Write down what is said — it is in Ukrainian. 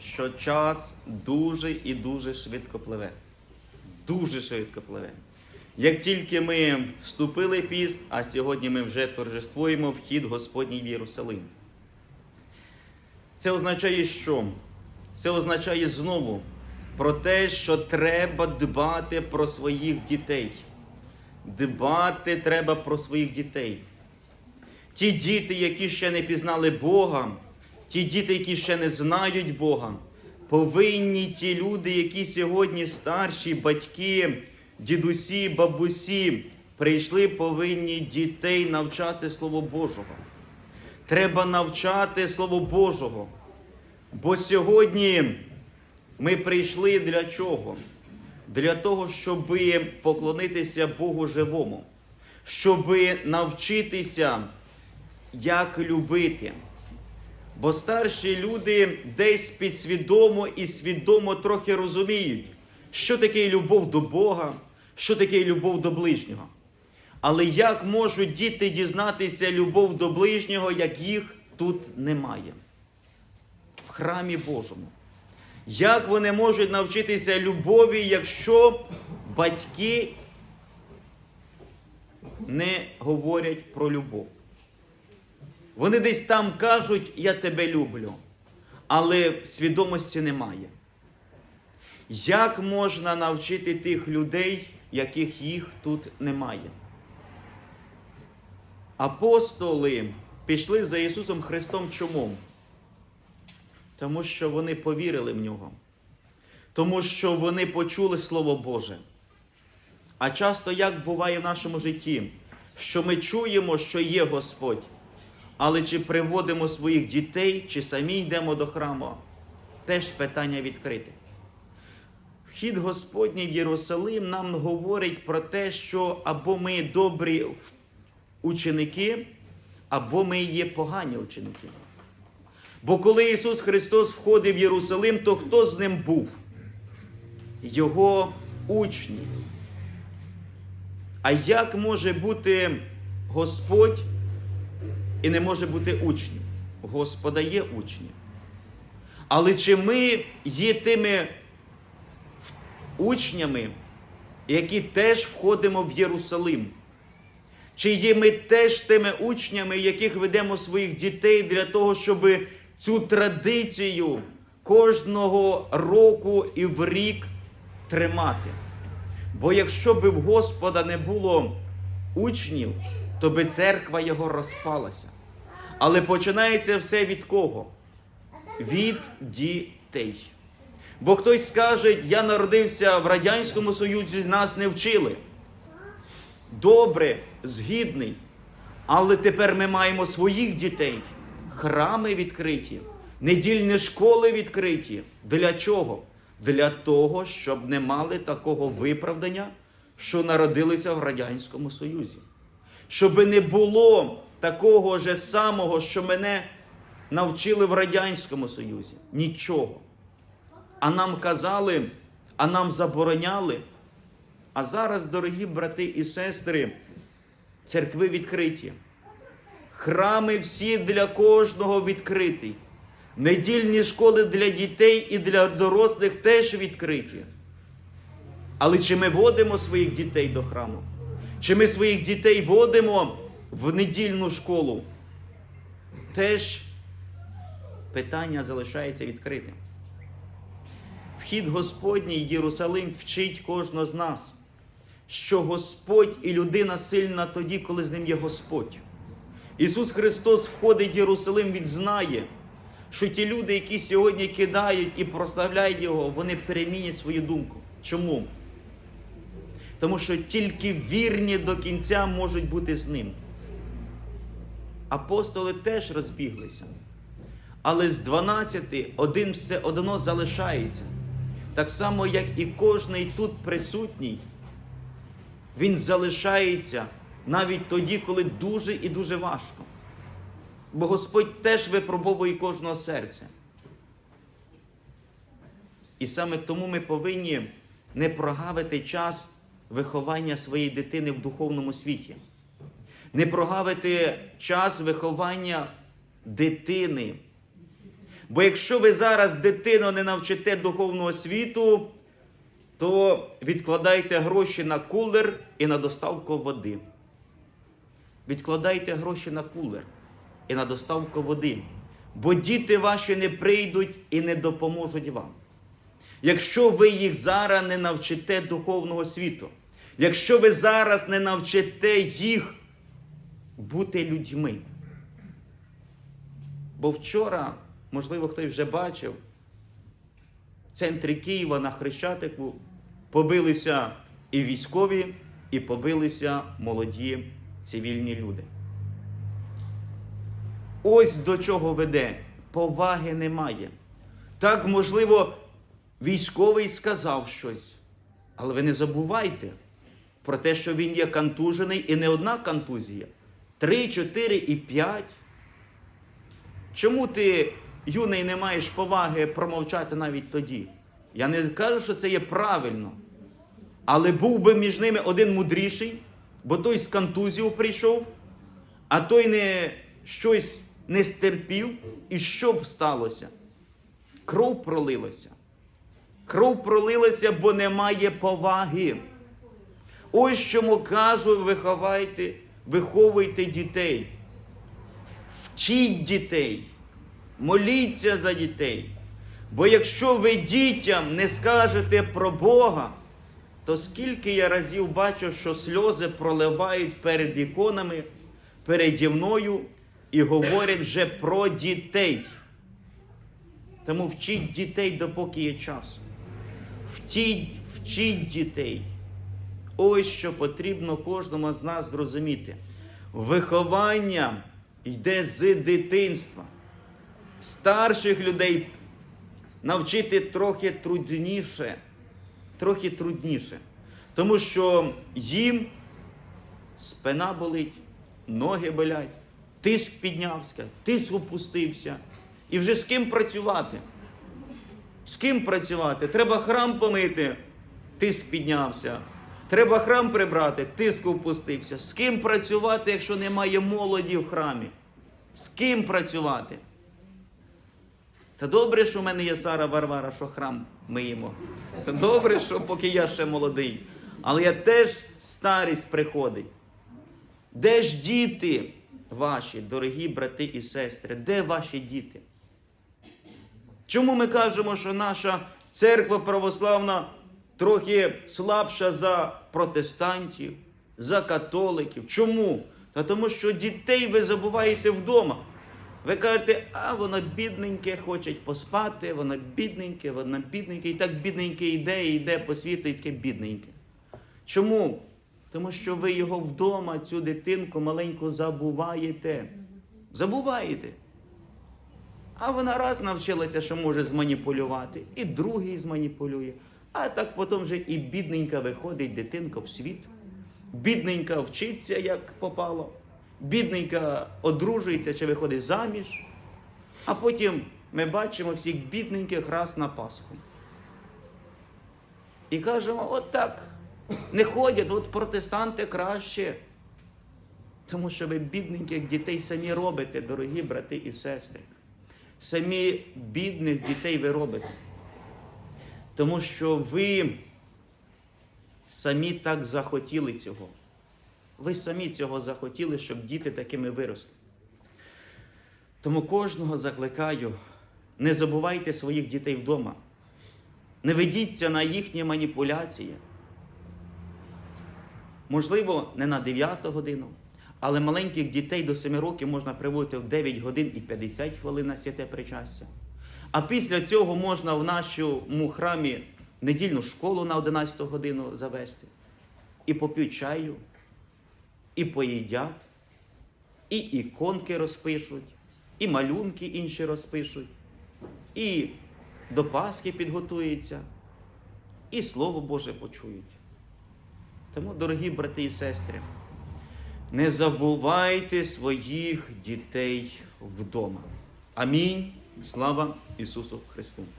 що час дуже і дуже швидко пливе. Дуже швидко пливе. Як тільки ми вступили піст, а сьогодні ми вже торжествуємо вхід Господній в Єрусалим. Це означає що? Це означає знову про те, що треба дбати про своїх дітей. Дбати треба про своїх дітей. Ті діти, які ще не пізнали Бога, ті діти, які ще не знають Бога, повинні ті люди, які сьогодні старші, батьки, дідусі, бабусі, прийшли, повинні дітей навчати Слово Божого. Треба навчати Слово Божого. Бо сьогодні ми прийшли для чого? Для того, щоб поклонитися Богу живому, щоб навчитися, як любити. Бо старші люди десь підсвідомо і свідомо трохи розуміють, що таке любов до Бога, що таке любов до ближнього. Але як можуть діти дізнатися любов до ближнього, як їх тут немає? В храмі Божому. Як вони можуть навчитися любові, якщо батьки не говорять про любов? Вони десь там кажуть, я тебе люблю, але свідомості немає. Як можна навчити тих людей, яких їх тут немає? Апостоли пішли за Ісусом Христом чому? Тому що вони повірили в нього. Тому що вони почули Слово Боже. А часто як буває в нашому житті, що ми чуємо, що є Господь, але чи приводимо своїх дітей, чи самі йдемо до храму, теж питання відкрите. Вхід Господній в Єрусалим нам говорить про те, що або ми добрі ученики, або ми є погані ученики. Бо коли Ісус Христос входив в Єрусалим, то хто з ним був? Його учні. А як може бути Господь і не може бути учнів? Господа є учні. Але чи ми є тими учнями, які теж входимо в Єрусалим? Чи є ми теж тими учнями, яких ведемо своїх дітей для того, щоб цю традицію кожного року і в рік тримати? Бо якщо б в Господа не було учнів, то би церква його розпалася. Але починається все від кого? Від дітей. Бо хтось скаже, я народився в Радянському Союзі, нас не вчили. Добре, згідний. Але тепер ми маємо своїх дітей. Храми відкриті, недільні школи відкриті. Для чого? Для того, щоб не мали такого виправдання, що народилися в Радянському Союзі. Щоб не було такого же самого, що мене навчили в Радянському Союзі. Нічого. А нам казали, а нам забороняли. А зараз, дорогі брати і сестри, церкви відкриті. Храми всі для кожного відкриті. Недільні школи для дітей і для дорослих теж відкриті. Але чи ми водимо своїх дітей до храму? Чи ми своїх дітей водимо в недільну школу? Теж питання залишається відкритим. Вхід Господній Єрусалим вчить кожного з нас, що Господь і людина сильна тоді, коли з ним є Господь. Ісус Христос входить в Єрусалим, Він знає, що ті люди, які сьогодні кидають і прославляють Його, вони перемінять свою думку. Чому? Тому що тільки вірні до кінця можуть бути з ним. Апостоли теж розбіглися. Але з 12 один все одно залишається. Так само, як і кожний тут присутній, він залишається навіть тоді, коли дуже і дуже важко. Бо Господь теж випробовує кожного серця. І саме тому ми повинні не прогавити час виховання своєї дитини в духовному світі, не прогавити час виховання дитини Бо якщо ви зараз дитину не навчите духовного світу, то відкладайте гроші на кулер і на доставку води. Відкладайте гроші на кулер і на доставку води. Бо діти ваші не прийдуть і не допоможуть вам. Якщо ви їх зараз не навчите духовного світу, якщо ви зараз не навчите їх бути людьми. Бо вчора, можливо, хтось вже бачив, в центрі Києва на Хрещатику побилися і військові, і побилися молоді цивільні люди. Ось до чого веде. Поваги немає. Так, можливо, військовий сказав щось, але ви не забувайте про те, що він є контужений і не одна контузія. Три, чотири і п'ять. Чому ти, юний, не маєш поваги промовчати навіть тоді? Я не кажу, що це є правильно. Але був би між ними один мудріший, бо той з контузією прийшов, а той не щось не стерпів. І що б сталося? Кров пролилася. Кров пролилася, бо немає поваги. Ось чому кажу, виховайте, виховуйте дітей. Вчіть дітей, моліться за дітей. Бо якщо ви дітям не скажете про Бога, то скільки я разів бачив, що сльози проливають перед іконами, переді мною і говорять вже про дітей. Тому вчіть дітей, допоки є час. Вчіть, вчіть дітей. Ось що потрібно кожному з нас зрозуміти. Виховання йде з дитинства. Старших людей навчити трохи трудніше, трохи трудніше. Тому що їм спина болить, ноги болять, тиск піднявся, тиск опустився. І вже з ким працювати? З ким працювати? Треба храм помити, тиск піднявся. Треба храм прибрати, тиск опустився. З ким працювати, якщо немає молоді в храмі? З ким працювати? Та добре, що в мене є Сара Варвара, що храм миємо. Та добре, що поки я ще молодий. Але я теж старість приходить. Де ж діти ваші, дорогі брати і сестри? Де ваші діти? Чому ми кажемо, що наша церква православна трохи слабша за протестантів, за католиків? Чому? Та тому що дітей ви забуваєте вдома. Ви кажете, а воно бідненьке, хоче поспати, воно бідненьке, воно бідненьке, і так бідненьке йде, і йде по світу, і таке бідненьке. Чому? Тому що ви його вдома, цю дитинку маленьку забуваєте. Забуваєте. А вона раз навчилася, що може зманіпулювати, і другий зманіпулює. А так потім вже і бідненька виходить дитинка в світ. Бідненька вчиться, як попало. Бідненька одружується чи виходить заміж. А потім ми бачимо всіх бідненьких раз на Пасху. І кажемо, от так, не ходять, от протестанти краще. Тому що ви бідненьких дітей самі робите, дорогі брати і сестри. Самі бідних дітей ви робите. Тому що ви самі так захотіли цього. Ви самі цього захотіли, щоб діти такими виросли. Тому кожного закликаю, не забувайте своїх дітей вдома. Не ведіться на їхні маніпуляції. Можливо, не на 9 годину, але маленьких дітей до 7 років можна приводити в 9 годин і 50 хвилин на святе причастя. А після цього можна в нашому храмі недільну школу на 11 годину завести. І поп'ють чаю, і поїдять, і іконки розпишуть, і малюнки інші розпишуть, і до Пасхи підготуються, і Слово Боже почують. Тому, дорогі брати і сестри, не забувайте своїх дітей вдома. Амінь. Слава Ісусу Христу!